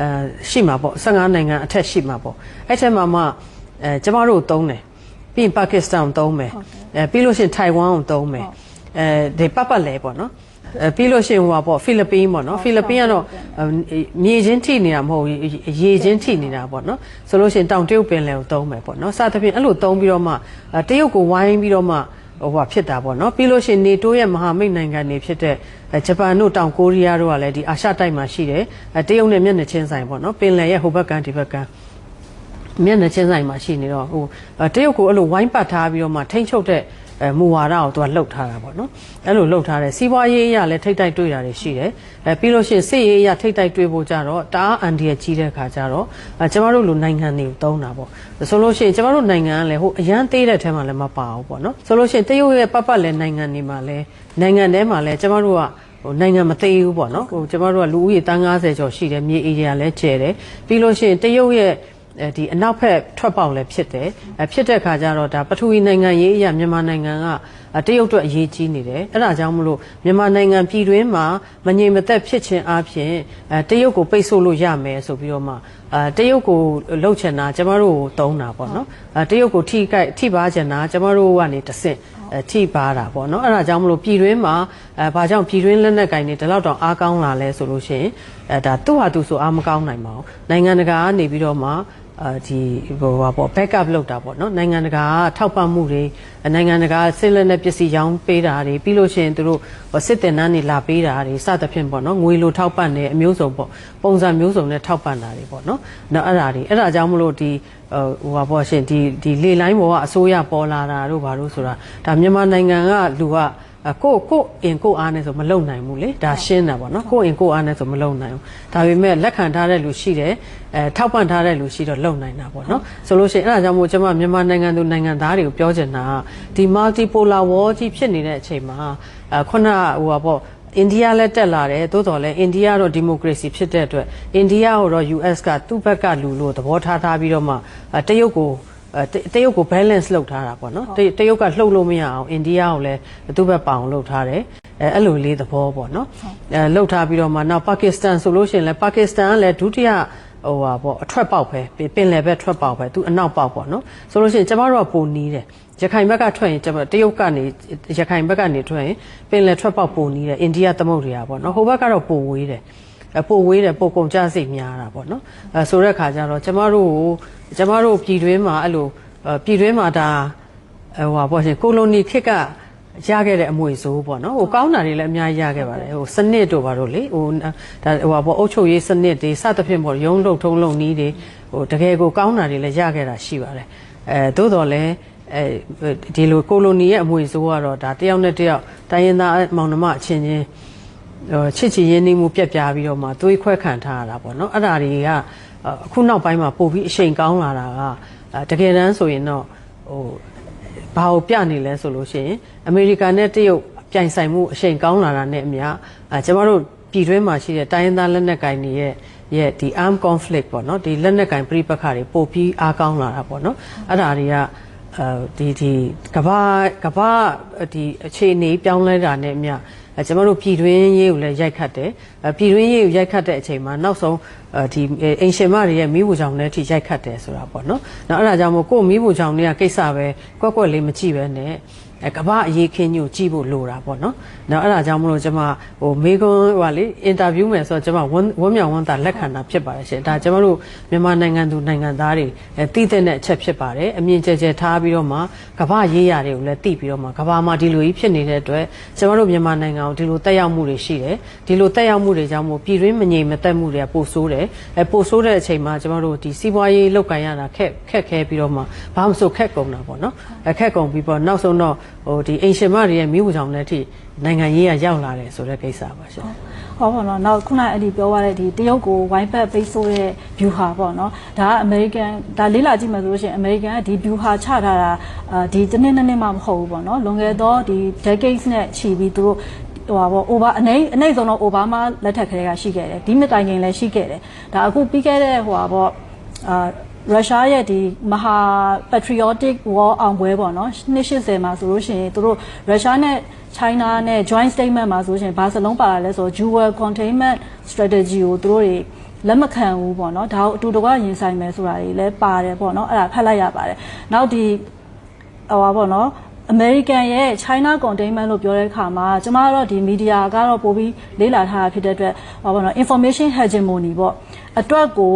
အဲရှိမှာပေါ့15နိုင်ငံအထက်ရှိမှာပေါ့အဲ့ထက်မှာမှအဲကျမတို့သုံးတယ် ပြီးရင်ပါကစ္စတန်ကိုသုံးမယ်အဲပြီးလို့ရှိရင်ထိုင်ဝမ်ကိုသုံးမယ်အဲဒီပတ်ပတ်လဲပေါ့နော်အဲပြီးလို့ရှိရင်ဟိုပါပေါ့ဖိလစ်ပင်းပေါ့နော်ဖိလစ်ပင်းကတော့မြေချင်းထိနေတာမဟုတ်ဘူးရေချင်းထိနေတာပေါ့နော်ဆိုလို့ရှိရင်တောင်တရုတ်ပင်လယ်ကိုသုံးမယ်ပေါ့နော်စသဖြင့်အဲ့လိုသုံးပြီးတော့မှတရုတ်ကိုဝိုင်းပြီးတော့မှဟိုဟာဖြစ်တာပေါ့နော်ပြီးလို့ရှိရင်နေတိုးရဲ့မဟာမိတ်နိုင်ငံတွေဖြစ်တဲ့ဂျပန်တို့တောင်ကိုရီးယားတို့ကလည်းဒီအာရှတိုက်မှာရှိတယ်တရုတ်နဲ့မျက်နှာချင်းဆိုင်ပေါ့နော်ပင်လယ်ရဲ့ဟိုဘက်ကဒီဘက်က မျက်နှာချင်းဆိုင်မှာရှိနေတော့ဟိုတရုတ်ကိုအဲ့လိုဝိုင်းပတ်ထားပြီးတော့မှထိမ့်ချုပ်တဲ့အဲမူဝါဒကိုသူကလှုပ်ထားတာပေါ့နော်အဲ့လိုလှုပ်ထားတယ်စီးပွားရေးအရာလည်းထိတ်တိုက်တွေ့တာတွေရှိတယ်အဲပြီးလို့ရှိရင်စစ်ရေးအရာထိတ်တိုက်တွေ့ဖို့ကြတော့တအားအန်ဒီရကြီးတဲ့ခါကျတော့အဲကျမတို့လိုနိုင်ငံတွေကိုတုံးတာပေါ့ဆိုလို့ရှိရင်ကျမတို့နိုင်ငံကလည်းဟိုအရန်သေးတဲ့ထဲမှာလည်းမပါဘူးပေါ့နော်ဆိုလို့ရှိရင်တရုတ်ရဲ့ပတ်ပတ်လည်းနိုင်ငံတွေမှာလည်းနိုင်ငံထဲမှာလည်းကျမတို့ကဟိုနိုင်ငံမသေးဘူးပေါ့နော်ဟိုကျမတို့ကလူဦးရေတန်း90ကျော်ရှိတယ်မြေအေရီယာလည်းကျယ်တယ်ပြီးလို့ရှိရင်တရုတ်ရဲ့အဲ ဒီအနောက်ဘက်ထွက်ပေါက်လည်းဖြစ်တယ်အဲဖြစ်တဲ့ခါကျတော့ဒါပထဝီနိုင်ငံရေးအရာမြန်မာနိုင်ငံကတရုတ်အတွက်အရေးကြီးနေတယ်အဲ့ဒါကြောင့်မလို့မြန်မာနိုင်ငံပြည်တွင်းမှာမငြိမ်မသက်ဖြစ်ခြင်းအပြင်အဲတရုတ်ကိုပိတ်ဆို့လို့ရမယ်ဆိုပြီးတော့မှအဲတရုတ်ကိုလှုပ်ချင်တာကျမတို့ကိုတုံးတာပေါ့နော်အဲတရုတ်ကိုထိခိုက်ထိပါချင်တာကျမတို့ကနေတဆင့်အထိပါတာပေါ့နော်အဲ့ဒါကြောင့်မလို့ပြည်တွင်းမှာအဲဘာကြောင့်ပြည်တွင်းလက်နက်ကင်တွေဒီလောက်တောင်အားကောင်းလာလဲဆိုလို့ရှိရင်အဲဒါသူ့ဟာသူဆိုအားမကောင်းနိုင်ပါဘူးနိုင်ငံတကာကနေပြီးတော့မှ အာဒီဟိုပါပေါ့ backup လုပ်တာပေါ့နော်နိုင်ငံတကာထောက်ပံ့မှုတွေနိုင်ငံတကာစစ်လက်နက်ပစ္စည်းရောင်းပေးတာတွေပြီးလို့ရှိရင်တို့စစ်တင်နှန်းတွေလာပေးတာတွေစသဖြင့်ပေါ့နော်ငွေလိုထောက်ပံ့တယ်အမျိုးစုံပေါ့ပုံစံမျိုးစုံနဲ့ထောက်ပံ့တာတွေပေါ့နော်နော်အဲ့ဒါတွေအဲ့ဒါကြောင့်မလို့ဒီဟိုပါပေါ့ရှင်ဒီဒီလေလိုင်းပေါ်ကအစိုးရပေါ်လာတာတို့ဘာလို့ဆိုတာဒါမြန်မာနိုင်ငံကလူက ကိုကိုအင်ကိုအားနဲ့ဆိုမလုံနိုင်ဘူးလေဒါရှင်းတာပေါ့နော်ကိုအင်ကိုအားနဲ့ဆိုမလုံနိုင်ဘူးဒါပေမဲ့လက်ခံထားတဲ့လူရှိတယ်အဲထောက်ပံ့ထားတဲ့လူရှိတော့လုံနိုင်တာပေါ့နော်ဆိုလို့ရှိရင်အဲ့ဒါကြောင့်မို့ကျွန်မမြန်မာနိုင်ငံသူနိုင်ငံသားတွေကိုပြောချင်တာဒီ multipolar war ကြီးဖြစ်နေတဲ့အချိန်မှာအဲခုနဟိုပါပေါ့အိန္ဒိယလည်းတက်လာတယ်သို့တော်လည်းအိန္ဒိယတော့ဒီမိုကရေစီဖြစ်တဲ့အတွက်အိန္ဒိယကိုတော့ US ကသူ့ဘက်ကလူလို့သဘောထားထားပြီးတော့မှတရုတ်ကိုအဲ တရုတ်ကို balance လုပ်ထားတာပေါ့နော်တရုတ်ကလှုပ်လို့မရအောင်အိန္ဒိယကိုလည်းသူ့ဘက်ပေါအောင်လှုပ်ထားတယ်အဲအဲ့လိုလေးသဘောပေါ့နော်အဲလှုပ်ထားပြီးတော့မှနောက်ပါကစ္စတန်ဆိုလို့ရှိရင်လည်းပါကစ္စတန်ကလည်းဒုတိယဟိုပါပေါ့အထွက်ပေါက်ပဲပင်လယ်ဘက်ထွက်ပေါက်ပဲသူအနောက်ပေါက်ပေါ့နော်ဆိုလို့ရှိရင်ကျမတို့ကပုံနီးတယ်ရခိုင်ဘက်ကထွက်ရင်ကျမတရုတ်ကနေရခိုင်ဘက်ကနေထွက်ရင်ပင်လယ်ထွက်ပေါက်ပုံနီးတယ်အိန္ဒိယသမုဒ္ဒရာပေါ့နော်ဟိုဘက်ကတော့ပုံဝေးတယ်အ ပိုဝေးတယ်ပိုကုန်ကြစိတ်များတာပေါ့နော်အဲဆိုတဲ့ခါကျတော့ကျမတို့ကိုကျမတို့ပြည်တွင်းမှာအဲ့လိုပြည်တွင်းမှာဒါဟိုပါပေါ့ရှင်ကိုလိုနီခေတ်ကဟရခဲ့တဲ့အမွေစိုးပေါ့နော်ဟိုကောင်းတာတွေလည်းအများကြီးရခဲ့ပါတယ်ဟိုစနစ်တို့ဘာတို့လေဟိုဒါဟိုပေါ့အုတ်ချုပ်ရေးစနစ်တွေစသဖြင့်ပေါ့ရုံးလုံထုံးလုံနီးတွေဟိုတကယ်ကိုကောင်းတာတွေလည်းရခဲ့တာရှိပါတယ်အဲသို့တော်လည်းအဲဒီလိုကိုလိုနီရဲ့အမွေစိုးကတော့ဒါတယောက်နဲ့တယောက်တိုင်းရင်းသားမောင်နှမအချင်းချင်းဟို ချစ်ချစ်ရင်းနှီးမှုပြက်ပြားပြီးတော့မှသွေးခွဲခံထားရတာပေါ့နော်အဲ့ဒါတွေကအခုနောက်ပိုင်းမှာပို့ပြီးအချိန်ကောင်းလာတာကအဲတကယ်တမ်းဆိုရင်တော့ဟိုဘာကိုပြနေလဲဆိုလို့ရှိရင်အမေရိကန်နဲ့တရုတ်ပြိုင်ဆိုင်မှုအချိန်ကောင်းလာတာနဲ့အမျှအဲကျမတို့ပြည်တွင်းမှာရှိတဲ့တိုင်းရင်းသားလက်နက်ကိုင်တွေရဲ့ရဲ့ဒီ arm conflict ပေါ့နော်ဒီလက်နက်ကင်ပြိပခါတွေပို့ပြီးအားကောင်းလာတာပေါ့နော်အဲ့ဒါတွေကအဲဒီဒီကဘာကဘာဒီအခြေအနေပြောင်းလဲတာနဲ့အမျှ အဲကျွန်တော်တို့ပြည်တွင်းရေးကိုလည်းရိုက်ခတ်တယ်အဲပြည်တွင်းရေးကိုရိုက်ခတ်တဲ့အချိန်မှာနောက်ဆုံးအဲဒီအင်ရှင်မတွေရဲ့မိဖို့ကြောင့်လည်းထိရိုက်ခတ်တယ်ဆိုတာပေါ့နော်။နောက်အဲ့ဒါကြောင့်မို့ကိုယ့်မိဖို့ကြောင့်တွေကကိစ္စပဲကွက်ကွက်လေးမကြည့်ပဲနဲ့ အဲကမ္ဘာအရေးခင်းညို့ကြည့်ဖို့လိုတာပေါ့နော်။နောက်အဲ့ဒါကြောင့်မလို့ကျွန်မဟိုမေကွန်းဟိုဟာလေအင်တာဗျူးမယ်ဆိုတော့ကျွန်မဝန်းဝန်းမြောင်ဝန်းသာလက်ခံတာဖြစ်ပါတယ်ရှင်။ဒါကျွန်တော်တို့မြန်မာနိုင်ငံသူနိုင်ငံသားတွေအဲတည်တဲ့အချက်ဖြစ်ပါတယ်။အမြင်ကျကျထားပြီးတော့မှကမ္ဘာရေးရာတွေကိုလည်းသိပြီးတော့မှကမ္ဘာမှာဒီလိုကြီးဖြစ်နေတဲ့အတွက်ကျွန်တော်တို့မြန်မာနိုင်ငံကိုဒီလိုတက်ရောက်မှုတွေရှိတယ်။ဒီလိုတက်ရောက်မှုတွေကြောင့်မို့ပြည်တွင်းမငြိမ်မသက်မှုတွေကပိုဆိုးတယ်။အဲပိုဆိုးတဲ့အချိန်မှာကျွန်တော်တို့ဒီစီးပွားရေးလောက်ကန်ရတာခက်ခက်ခဲပြီးတော့မှဘာမှမဆိုခက်ကုန်တာပေါ့နော်။အဲခက်ကုန်ပြီးတော့နောက်ဆုံးတော့ဟိုဒီအင်ရှင်မတွေရဲ့မိဖို့ကြောင့်လည်းအထိနိုင်ငံရေးကရောက်လာတယ်ဆိုတဲ့ကိစ္စပါရှင်။ဟောပေါ့နော်နောက်ခုနအဲ့ဒီပြောရတဲ့ဒီတရုတ်ကိုဝိုင်းပတ်ပိတ်ဆို့တဲ့ view ဟာပေါ့နော်ဒါကအမေရိကန်ဒါလေးလာကြည့်မှဆိုလို့ရှိရင်အမေရိကန်ကဒီ view ဟာချထားတာအာဒီတစ်နှစ်နှစ်နှစ်မှမဟုတ်ဘူးပေါ့နော်လွန်ခဲ့သောဒီ decades နဲ့ချီပြီးသူတို့ဟိုပါပေါ့ over အနေအနေဆုံးတော့ Obama လက်ထက်ကလေးကရှိခဲ့တယ်ဒီမတိုင်ခင်လည်းရှိခဲ့တယ်ဒါအခုပြီးခဲ့တဲ့ဟိုပါပေါ့အာ ရုရှားရဲ့ဒီမဟာ patriotic war အောင်ပွဲပေါ့နော်280မှာဆိုလို့ရှိရင်သူတို့ရုရှားနဲ့ China နဲ့ joint statement မှာဆိုရှင်ဘာစလုံးပါလာလဲဆိုတော့ dual containment strategy ကိုသူတို့တွေလက်မခံဘူးပေါ့နော်ဒါကိုအတူတကွရင်ဆိုင်မယ်ဆိုတာတွေလည်းပါတယ်ပေါ့နော်အဲ့ဒါဖတ်လိုက်ရပါတယ်နောက်ဒီဟိုပါပေါ့နော် American ရဲ့ China containment လို့ပြောတဲ့အခါမှာကျမတို့ဒီ media ကတော့ပို့ပြီးလေးလာထားတာဖြစ်တဲ့အတွက်ဟောပါတော့ information hegemony ပေါ့အတွက်ကို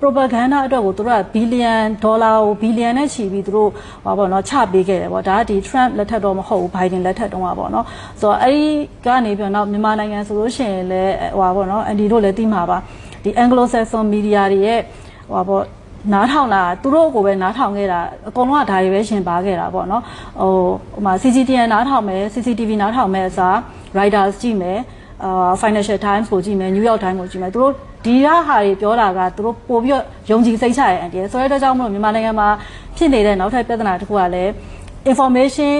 propaganda အတွက်ကိုသူတို့က billion dollar ကို billion နဲ့ချီပြီးသူတို့ဟောပါတော့ချပေးခဲ့တယ်ပေါ့ဒါကဒီ Trump လက်ထက်တော့မဟုတ်ဘူး Biden လက်ထက်တုန်းကပေါ့နော်ဆိုတော့အဲ့ဒီကနေပြီးတော့မြန်မာနိုင်ငံဆိုလို့ရှိရင်လည်းဟောပါပေါ့နော်အန်ဒီတို့လည်းသိမှာပါဒီ Anglo Saxon media တွေရဲ့ဟောပါပေါ့ နားထောင်တာသူတို့ကိုပဲနားထောင်ခဲ့တာအကုန်လုံးကဒါတွေပဲရှင်ပါခဲ့တာပေါ့နော်ဟိုဟိုမှာ CCTN နားထောင်မယ် CCTV နားထောင်မယ်အစား Reuters ကြည့်မယ်အာ Financial Times ကိုကြည့်မယ် New York Times ကိုကြည့်မယ်သူတို့ဒီရဟာတွေပြောတာကသူတို့ပို့ပြီးတော့ယုံကြည်စိတ်ချရတဲ့အန်တီဆိုတဲ့အတွက်ကြောင့်မလို့မြန်မာနိုင်ငံမှာဖြစ်နေတဲ့နောက်ထပ်ပြဿနာတစ်ခုကလည်း information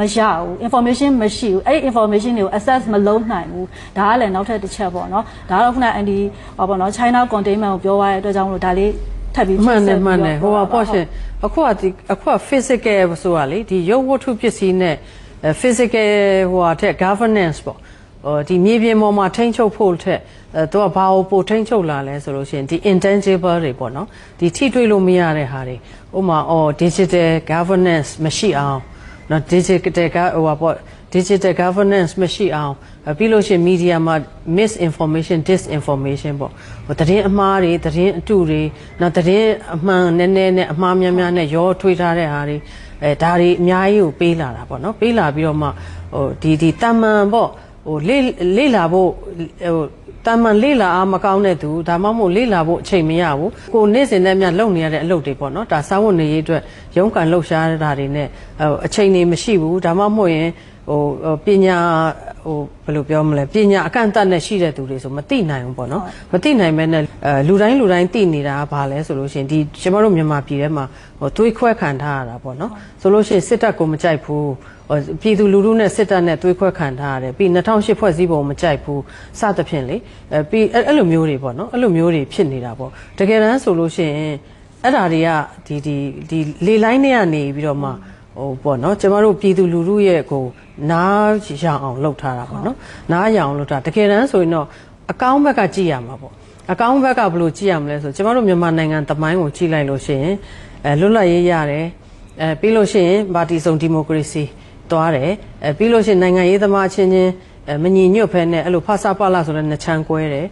မရဘူး information မရှိဘူးအဲ့ဒီ information တွေကို access မလုပ်နိုင်ဘူးဒါကလည်းနောက်ထပ်တစ်ချက်ပေါ့နော်ဒါကတော့ခုနအန်ဒီဟောပေါ့နော် China containment ကိုပြောသွားတဲ့အတွက်ကြောင့်မလို့ဒါလေး ထပ်ပြီးမှန်တယ်ဆက်ပြီးမှန်တယ်ဟိုတော့ကပေါ့ရှင်အခုကဒီအခုက physical ဆိုတာလေဒီရုပ်ဝတ္ထုပစ္စည်းနဲ့အဲ physical ဟိုဟာတဲ့ governance ပေါ့ဟိုဒီမြေပြင်ပေါ်မှာထိန်းချုပ်ဖို့ထက်အဲသူကဘာကိုပိုထိန်းချုပ်လာလဲဆိုလို့ရှိရင်ဒီ intangible တွေပေါ့နော်ဒီထိတွေ့လို့မရတဲ့ဟာတွေဥပမာအော် digital governance မရှိအောင်နော် digital ကဟိုဟာပေါ့ digital governance မရှိအောင်အဲပြီးလို့ရှိရင် media မှာ misinformation disinformation ပေါ့ဟိုသတင်းအမှားတွေသတင်းအတုတွေနောက်သတင်းအမှန်နည်းနည်းနဲ့အမှားများများနဲ့ရောထွေးထားတဲ့ဟာတွေအဲဒါတွေအများကြီးကိုပေးလာတာပေါ့နော်ပေးလာပြီးတော့မှဟိုဒီဒီတမန်ပေါ့ဟိုလေ့လေ့လာဖို့ဟိုတာမန်လေ့လာအားမကောင်းတဲ့သူဒါမှမဟုတ်လေ့လာဖို့အချိန်မရဘူးကိုနေ့စဉ်နဲ့မြတ်လုပ်နေရတဲ့အလုပ်တွေပေါ့နော်ဒါစာဝတ်နေရေးအတွက်ရုန်းကန်လှုပ်ရှားတာတွေနဲ့ဟိုအချိန်နေမရှိဘူးဒါမှမဟုတ်ရင် ဟိုပညာဟိုဘယ်လိုပြောမလဲပညာအကန့်အသတ်နဲ့ရှိတဲ့သူတွေဆိုမသိနိုင်ဘူးပေါ့နော်မသိနိုင်မဲနဲ့အဲလူတိုင်းလူတိုင်းသိနေတာကဘာလဲဆိုလို့ရှိရင်ဒီကျွန်တော်တို့မြန်မာပြည်ထဲမှာဟိုသွေးခွဲခံထားရတာပေါ့နော်ဆိုလို့ရှိရင်စစ်တပ်ကိုမကြိုက်ဘူးဟိုပြည်သူလူထုနဲ့စစ်တပ်နဲ့သွေးခွဲခံထားရတယ်ပြီး2008ဖွဲ့စည်းပုံမကြိုက်ဘူးစသဖြင့်လေအဲပြီးအဲ့အဲ့လိုမျိုးတွေပေါ့နော်အဲ့လိုမျိုးတွေဖြစ်နေတာပေါ့တကယ်တမ်းဆိုလို့ရှိရင်အဲ့ဓာတွေကဒီဒီဒီလေလိုင်းတွေကနေပြီးတော့မှ ဟိုပေါ့နော်ကျမတို့ပြည်သူလူထုရဲ့ကိုနားရအောင်လှုပ်ထားတာပေါ့နော်နားရအောင်လှုပ်ထားတကယ်တမ်းဆိုရင်တော့အကောင်းဘက်ကကြည့်ရမှာပေါ့အကောင်းဘက်ကဘယ်လိုကြည့်ရမလဲဆိုကျမတို့မြန်မာနိုင်ငံတမိုင်းကိုကြည့်လိုက်လို့ရှိရင်အဲလွတ်လပ်ရေးရတယ်အဲပြီးလို့ရှိရင်ပါတီစုံဒီမိုကရေစီသွားတယ်အဲပြီးလို့ရှိရင်နိုင်ငံရေးသမားချင်းချင်းအဲမညီညွတ်ဖဲနဲ့အဲ့လိုဖဆပလာဆိုတဲ့နှစ်ချမ်းကွဲတယ်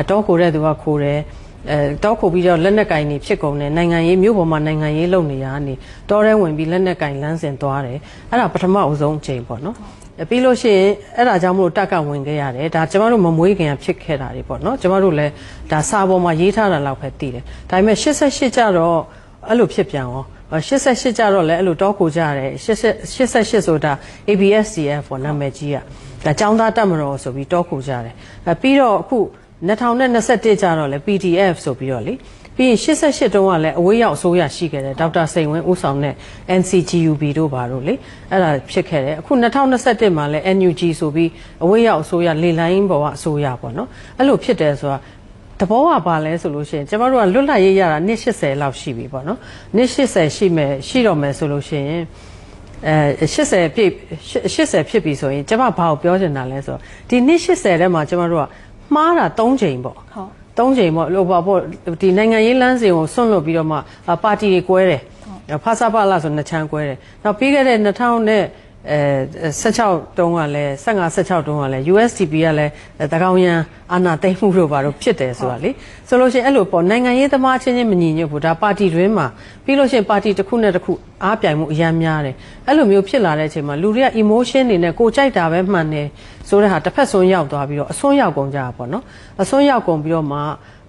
အတော့ကိုတဲ့သူကခိုးတယ် အဲတောက်ခုပြီးတော့လက်နက်ကင်နေဖြစ်ကုန်တယ်နိုင်ငံရေးမြို့ပေါ်မှာနိုင်ငံရေးလုပ်နေရကနေတောထဲဝင်ပြီးလက်နက်ကင်လမ်းစဉ်သွားတယ်အဲ့ဒါပထမအဆုံးအချိန်ပေါ့နော်အဲပြီးလို့ရှိရင်အဲ့ဒါကြောင့်မလို့တက်ကဝင်ခဲ့ရတယ်ဒါကျမတို့မမွေးခင်ကဖြစ်ခဲ့တာတွေပေါ့နော်ကျမတို့လည်းဒါစာပေါ်မှာရေးထားတာလောက်ပဲသိတယ်ဒါပေမဲ့88ကျတော့အဲ့လိုဖြစ်ပြန်ရော88ကျတော့လည်းအဲ့လိုတောက်ခုကြရတယ်88ဆိုတာ ABSDF ပေါ့နာမည်ကြီးอ่ะဒါចောင်းသားတက်မတော်ဆိုပြီးတောက်ခုကြတယ်အဲပြီးတော့အခု 2021ကျတော့လေ PDF ဆိုပြီးတော့လေပြီးရင်88တုန်းကလည်းအဝေးရောက်အစိုးရရှိခဲ့တယ်ဒေါက်တာစိန်ဝင်းဦးဆောင်တဲ့ NCGUB တို့ဘာတို့လေအဲ့ဒါဖြစ်ခဲ့တယ်အခု2021မှာလည်း NUG ဆိုပြီးအဝေးရောက်အစိုးရလေလိုင်းပေါ်ကအစိုးရပေါ့နော်အဲ့လိုဖြစ်တယ်ဆိုတာတဘောကပါလဲဆိုလို့ရှိရင်ကျမတို့ကလွတ်လပ်ရေးရတာနှစ်80လောက်ရှိပြီပေါ့နော်နှစ်80ရှိမယ်ရှိတော့မယ်ဆိုလို့ရှိရင်အဲ80ပြည့်80ဖြစ်ပြီဆိုရင်ကျမဘာကိုပြောချင်တာလဲဆိုတော့ဒီနှစ်80ထဲမှာကျမတို့က မှားတာ3ချိန်ပေါ့ဟုတ်သုံးချိန်ပေါ့လို့ပါပေါ့ဒီနိုင်ငံရေးလမ်းစဉ်ကိုဆွန့်လွတ်ပြီးတော့မှအာပါတီတွေကွဲတယ်ဖာစာပါလာဆိုနှစ်ချမ်းကွဲတယ်နောက်ပြီးခဲ့တဲ့2000နဲ့ အဲ16တုန်းကလည်း15 16တုန်းကလည်း USDP ကလည်းတကောင်ရန်အာဏာသိမ်းမှုတို့ဘာလို့ဖြစ်တယ်ဆိုတာလေဆိုလို့ရှိရင်အဲ့လိုပေါ့နိုင်ငံရေးသမားချင်းချင်းမညီညွတ်ဘူးဒါပါတီတွင်းမှာပြီးလို့ရှိရင်ပါတီတစ်ခုနဲ့တစ်ခုအားပြိုင်မှုအများများတယ်အဲ့လိုမျိုးဖြစ်လာတဲ့အချိန်မှာလူတွေက emotion တွေနဲ့ကိုကြိုက်တာပဲမှန်တယ်ဆိုတဲ့ဟာတစ်ဖက်ဆုံးရောက်သွားပြီးတော့အစွန်းရောက်ကုန်ကြတာပေါ့နော်အစွန်းရောက်ကုန်ပြီးတော့မှ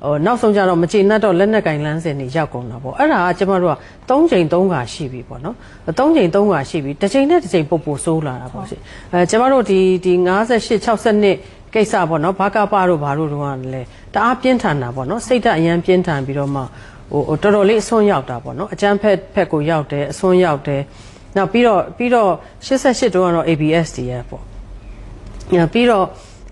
ဟိုနောက်ဆုံးကျတော့မကျေနပ်တော့လက်နက်ကင်လန်းစင်တွေရောက်ကုန်တာပေါ့အဲ့ဒါကကျမတို့က၃ချိန်၃ခါရှိပြီပေါ့နော်၃ချိန်၃ခါရှိပြီတစ်ချိန်နဲ့တစ်ချိန်ပုတ်ပို့ဆိုးလာတာပေါ့ရှင်အဲကျမတို့ဒီဒီ58 62ကိစ္စပေါ့နော်ဘာကပါတို့ဘာတို့တော့လည်းတအားပြင်းထန်တာပေါ့နော်စိတ်ဓာတ်အရန်ပြင်းထန်ပြီးတော့မှဟိုတော်တော်လေးအစွန်းရောက်တာပေါ့နော်အကျန်းဖက်ဖက်ကိုရောက်တယ်အစွန်းရောက်တယ်နောက်ပြီးတော့ပြီးတော့88တုန်းကတော့ ABSDF ပေါ့ညပြီးတော့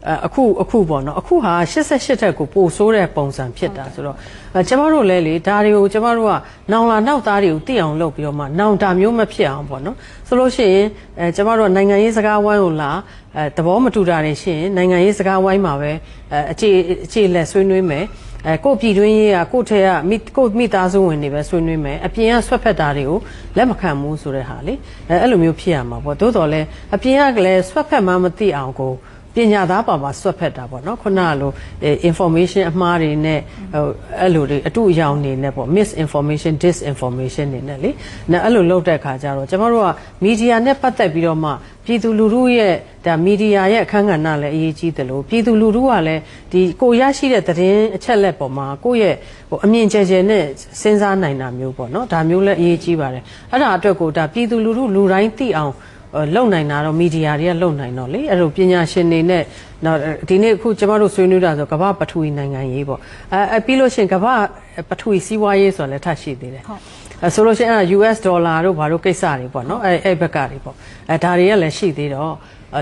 အဲအခုအခုပေါ့နော်အခုဟာ88တက်ကိုပို့ဆိုးတဲ့ပုံစံဖြစ်တာဆိုတော့အဲကျမတို့လည်းလေဒါတွေကိုကျမတို့ကနောင်လာနောက်သားတွေကိုသိအောင်လုပ်ပြီးတော့မှနောင်တာမျိုးမဖြစ်အောင်ပေါ့နော်ဆိုလို့ရှိရင်အဲကျမတို့ကနိုင်ငံရေးစကားဝိုင်းကိုလာအဲသဘောမတူတာတွေရှိရင်နိုင်ငံရေးစကားဝိုင်းမှာပဲအဲအခြေအခြေလက်ဆွေးနွေးမယ်အဲကို့ပြည်တွင်းရေးကကို့ထဲကမိကို့မိသားစုဝင်တွေပဲဆွေးနွေးမယ်အပြင်ကဆွက်ဖက်တာတွေကိုလက်မခံဘူးဆိုတဲ့ဟာလေအဲအဲ့လိုမျိုးဖြစ်ရမှာပေါ့သို့တော်လည်းအပြင်ကလည်းဆွက်ဖက်မှမသိအောင်ကို ပညာသားပါမှာဆွတ်ဖက်တာပေါ့နော်ခုနကလို information အမှားတွေနဲ့ဟိုအဲ့လိုတွေအတူအယောင်နေနဲ့ပေါ့ misinformation disinformation တွေနဲ့လေနဲ့အဲ့လိုလုပ်တဲ့ခါကျတော့ကျမတို့ကမီဒီယာနဲ့ပတ်သက်ပြီးတော့မှပြည်သူလူထုရဲ့ဒါမီဒီယာရဲ့အခန်းကဏ္ဍလည်းအရေးကြီးတယ်လို့ပြည်သူလူထုကလည်းဒီကိုရရှိတဲ့သတင်းအချက်လက်ပေါ်မှာကိုယ့်ရဲ့ဟိုအမြင်ကျယ်ကျယ်နဲ့စဉ်းစားနိုင်တာမျိုးပေါ့နော်ဒါမျိုးလည်းအရေးကြီးပါတယ်အဲ့ဒါအတွက်ကိုဒါပြည်သူလူထုလူတိုင်းသိအောင် လုံနိုင်တာတော့မီဒီယာတွေကလုံနိုင်တော့လေအဲ့လိုပညာရှင်တွေနဲ့နောက်ဒီနေ့အခုကျမတို့ဆွေးနွေးတာဆိုကမ္ဘာပထဝီနိုင်ငံရေးပေါ့အဲအဲပြီးလို့ရှိရင်ကမ္ဘာပထဝီစီးပွားရေးဆိုတာလည်းထပ်ရှိသေးတယ်ဟုတ်အဲဆိုလို့ရှိရင်အဲ့ဒါ US ဒေါ်လာတို့ဘာတို့ကိစ္စတွေပေါ့နော်အဲအဲ့ဘက်ကတွေပေါ့အဲဒါတွေကလည်းရှိသေးတော့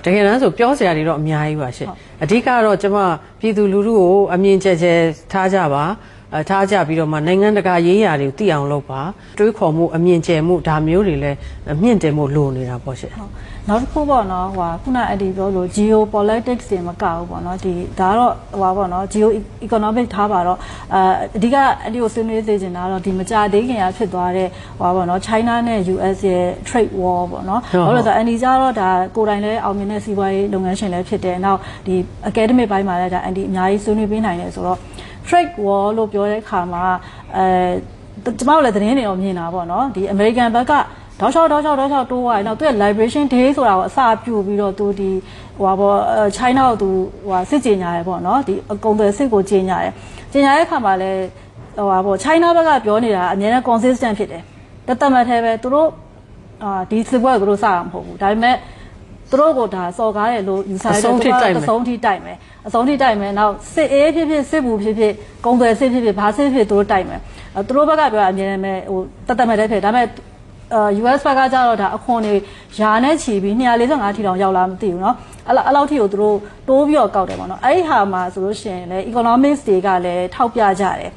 တကယ်တမ်းဆိုပြောစရာတွေတော့အများကြီးပါရှင့်အဓိကတော့ကျမပြည်သူလူထုကိုအမြင်ကျယ်ကျယ်ထားကြပါအ ထားကြပြီးတော့မှနိုင်ငံတကာရေးရာတွေကိုသိအောင်လုပ်ပါတွေးခေါ်မှုအမြင်ကျယ်မှုဒါမျိုးတွေလည်းမြင့်တင်မှုလိုနေတာပေါ့ရှင့်ဟုတ်နောက်တစ်ခုပေါ့နော်ဟိုခုနအဲ့ဒီပြောလို့ geopolitics တွေမကဘူးပေါ့နော်ဒီဒါကတော့ဟိုပါပေါ့နော် geo economic ထားပါတော့အဲအဓိကအဲ့ဒီကိုဆွေးနွေးသေးချင်တာကတော့ဒီမကြသေးခင်ကဖြစ်သွားတဲ့ဟိုပါပေါ့နော် China နဲ့ US ရဲ့ trade war ပေါ့နော်ဟုတ်ဘာလို့လဲဆိုတော့အန်ဒီကြတော့ဒါကိုယ်တိုင်လည်းအောင်မြင်တဲ့စီးပွားရေးလုပ်ငန်းရှင်လည်းဖြစ်တယ်နောက်ဒီ academic ဘိုင်းမှာလည်းဒါအန်ဒီအများကြီးဆွေးနွေးပေးနိုင်တယ်ဆိုတော့ trade war လို့ပြောတဲ့အခါမှာအဲကျမတို့လည်းသတင်းတွေတော့မြင်တာပေါ့နော်ဒီ American ဘက်ကတောက်ချောက်တောက်ချောက်တောက်ချောက်တိုးသွားတယ်နောက်သူရဲ့ liberation day ဆိုတာကိုအစပြုပြီးတော့သူဒီဟိုပါပေါ့ China ကိုသူဟိုစစ်ကြေညာရယ်ပေါ့နော်ဒီအကုန်တယ်စစ်ကိုကြေညာရယ်ကြေညာတဲ့အခါမှာလည်းဟိုပါပေါ့ China ဘက်ကပြောနေတာအများနဲ့ consistent ဖြစ်တယ်တသက်မှတ်သေးပဲသူတို့အာဒီစစ်ပွဲကိုသူတို့စတာမဟုတ်ဘူးဒါပေမဲ့ သူတို့ကဒါစော်ကားတယ်လို့ယူဆရ အ တဲ့ ဆုံးထိတိုက်မယ် အဆုံးထိတိုက်မယ်အဆုံးထိတိုက်မယ်နောက်စစ်အေးဖြစ်ဖြစ်စစ်ဘူးဖြစ်ဖြစ်ကုန်သွယ်စစ်ဖြစ်ဖြစ်ဘာစစ်ဖြစ်သူတို့တိုက်မယ်အဲသူတို့ဘက်ကပြောတာအမြင်နဲ့ပဲဟိုတတ်တတ်မဲ့တဲ့ဖြစ်ဒါပေမဲ့အာ US ဘက်ကကြတော့ဒါအခွန်တွေယာနဲ့ချီပြီး245ထီတောင်ရောက်လာမသိဘူးเนาะအဲ့လောက်အဲ့လောက်ထိကိုသူတို့တိုးပြီးတော့ကောက်တယ်ပေါ့နော်အဲ့ဒီဟာမှာဆိုလို့ရှိရင်လည်း economics တွေကလည်းထောက်ပြကြတယ်